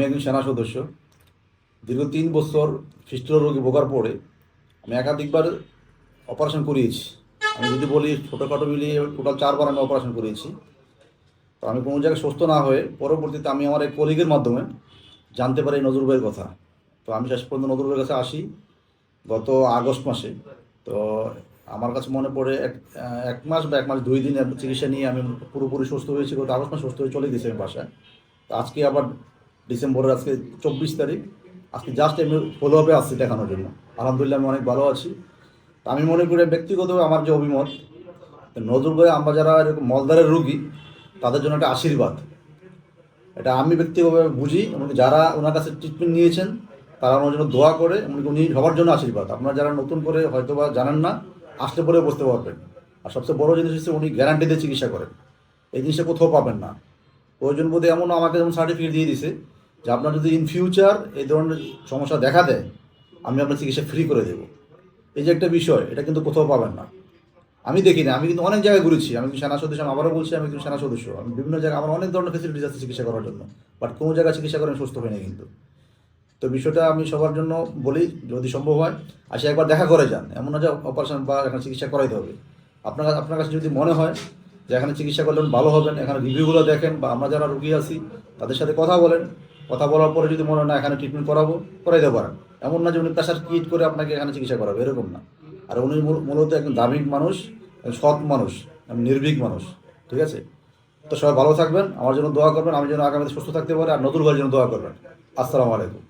আমি একজন সেনা সদস্য। দীর্ঘ তিন বছর ফিস্টুলা রোগী ভোগার পরে আমি একাধিকবার অপারেশন করিয়েছি। আমি যদি বলি ছোটোখাটো মিলিয়ে টোটাল চারবার আমি অপারেশন করিয়েছি। তো আমি কোনো জায়গায় সুস্থ না হয়ে পরবর্তীতে আমি আমার এক কলিগের মাধ্যমে জানতে পারি নজরুল ভাইয়ের কথা। তো আমি শেষ পর্যন্ত নজরুল ভাইয়ের কাছে আসি গত আগস্ট মাসে। তো আমার কাছে মনে পড়ে এক এক মাস বা এক মাস দুই দিন চিকিৎসা নিয়ে আমি পুরোপুরি সুস্থ হয়েছি। গত আগস্ট মাস সুস্থ হয়ে চলে গেছি আমি বাসায়। তো আজকে আবার ডিসেম্বরের আজকে চব্বিশ তারিখ। আজকে জাস্ট আমি ফলো আপে আসছি দেখানোর জন্য। আলহামদুলিল্লাহ আমি অনেক ভালো আছি। আমি মনে করি ব্যক্তিগতভাবে আমার যে অভিমত নজরুল ভাই, আমরা যারা এরকম মলদারের রুগী, তাদের জন্য একটা আশীর্বাদ। এটা আমি ব্যক্তিগতভাবে বুঝি, এমনকি যারা ওনার কাছে ট্রিটমেন্ট নিয়েছেন, তারা ওনার জন্য দোয়া করে, এমনকি উনি সবার জন্য আশীর্বাদ। আপনারা যারা নতুন করে হয়তো বা জানেন না, আসলে পরে বুঝতে পারবেন। আর সবচেয়ে বড় জিনিস হচ্ছে উনি গ্যারান্টি দিয়ে চিকিৎসা করেন। এই জিনিসটা কোথাও পাবেন না। প্রয়োজন বোধে এমন আমাকে যেমন সার্টিফিকেট দিয়ে দিছে যে আপনার যদি ইন ফিউচার এই ধরনের সমস্যা দেখা দেয়, আমি আপনার চিকিৎসা ফ্রি করে দেবো। এই যে একটা বিষয়, এটা কিন্তু কোথাও পাবেন না। আমি দেখি না আমি কিন্তু অনেক জায়গায় ঘুরেছি। আমি সেনা সদস্য, আমি আবারও বলছি, আমি কিন্তু সেনা সদস্য। আমি বিভিন্ন জায়গায় আমার অনেক ধরনের ফেসিলিটিস আছে চিকিৎসা করার জন্য। বাট কোনো জায়গায় চিকিৎসা করে আমি সুস্থ হয়নি কিন্তু। তো বিষয়টা আমি সবার জন্য বলি, যদি সম্ভব হয়, আসে একবার দেখা করে যান। এমন না যে অপারেশন বা এখানে চিকিৎসা করাইতে হবে। আপনার আপনার কাছে যদি মনে হয় যে এখানে চিকিৎসা করলেন, ভালো হবেন, এখানে রিভিউগুলো দেখেন, বা আমরা যারা রুগী আছি, তাদের সাথে কথা বলেন। কথা বলার পরে যদি মনে হয় না, এখানে ট্রিটমেন্ট করাবো, করাইতে পারেন। এমন না যে উনি প্রেশার ক্রিয়েট করে আপনাকে এখানে চিকিৎসা করাবে, এরকম না। আর উনি মূল- মূলত একজন দামিক মানুষ, সৎ মানুষ নির্ভীক মানুষ, ঠিক আছে? তো সবাই ভালো থাকবেন, আমার জন্য দোয়া করবেন, আমি যেন আগামীতে সুস্থ থাকতে পারি, আর নতুন ঘরের জন্য দোয়া করবেন। আসসালামু আলাইকুম।